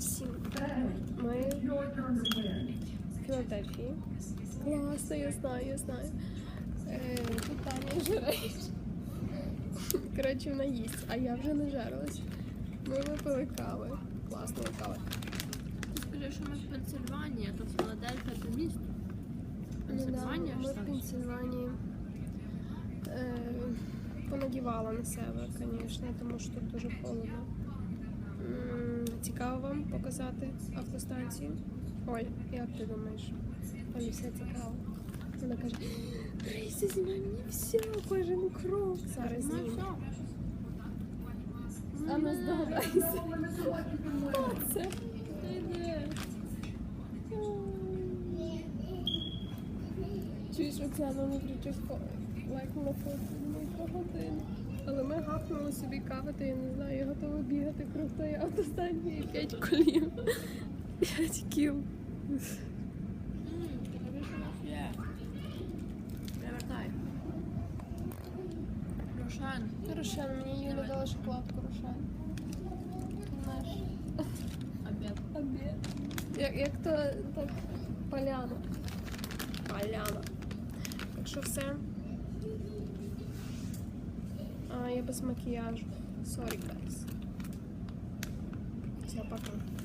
Всім ми в Філадельфії. Класно, я знаю, я знаю. Е, Тут Коротше, вона їсть, а я вже не жарилась. Ми випили кави. Класної кави. Скажи, що ми в Пенсильванії, то Філадельфія це місто. Пенсильванія Ну, ми в. Пенсильванії. Е, понадівала на себе, звісно, тому що тут дуже холодно. Вам показати автостанцію? Оль, як ти думаєш? Олі все цікаво. Вона каже, Рися, знімай мені все, кожен крок. Зараз Ну, А ну здогадайся. Хто це? Чуєш, Оксана не кричить лайк на фото, думаю, про годину. Але ми гахнули собі кави, то я не знаю, я готова бігати круг тої автостанції 5 колів. 5 кіл. Рошен. Рошен, мені Юля дала шоколадку Рошен. Наш Обід. обід. Як, як то так поляна. Поляна. Так що все. para Bebas maquiagem. Sorry, guys. Isso é para bacana.